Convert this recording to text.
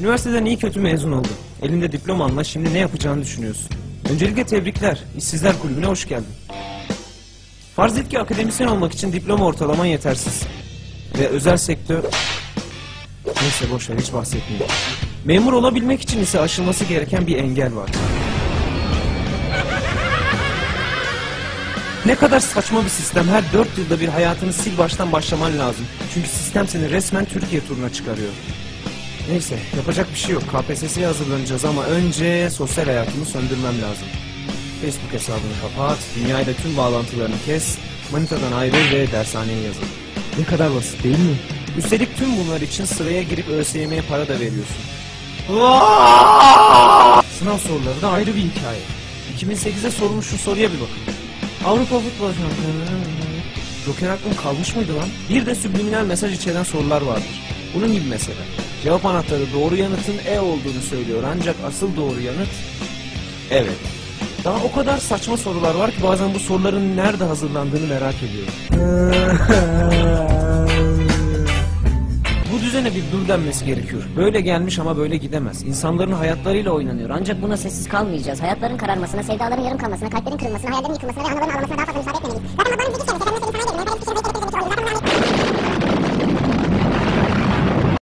Üniversiteden iyi kötü mezun oldun. Elinde diplomanla şimdi ne yapacağını düşünüyorsun. Öncelikle tebrikler. İşsizler Kulübü'ne hoş geldin. Farz et ki akademisyen olmak için diploma ortalaman yetersiz. Ve özel sektör... Neyse boşver hiç bahsetmeyeyim. Memur olabilmek için ise aşılması gereken bir engel var. Ne kadar saçma bir sistem. Her dört yılda bir hayatını sil baştan başlaman lazım. Çünkü sistem seni resmen Türkiye turuna çıkarıyor. Neyse yapacak bir şey yok. KPSS'ye hazırlanacağız ama önce sosyal hayatımı söndürmem lazım. Facebook hesabını kapat, dünyayla tüm bağlantılarını kes, manitadan ayrıl ve dershaneye yazıl. Ne kadar basit değil mi? Üstelik tüm bunlar için sıraya girip ÖSYM'ye para da veriyorsun. Sınav soruları da ayrı bir hikaye. 2008'de sorulmuş şu soruya bir bakın. Avrupa Futbol Şampiyonu... Joker aklım kalmış mıydı lan? Bir de subliminal mesaj içeren sorular vardır. Bunun gibi mesela. Cevap anahtarı doğru yanıtın E olduğunu söylüyor ancak asıl doğru yanıt evet. Daha o kadar saçma sorular var ki bazen bu soruların nerede hazırlandığını merak ediyorum. Bu düzene bir dur denmesi gerekiyor. Böyle gelmiş ama böyle gidemez. İnsanların hayatlarıyla oynanıyor. Ancak Buna sessiz kalmayacağız. Hayatların kararmasına, sevdaların yarım kalmasına, kalplerin kırılmasına, hayallerin yıkılmasına ve anıların ağlamasına daha fazla müsaade etmemeliyiz. Zaten Allah'ın bilgi kendisi,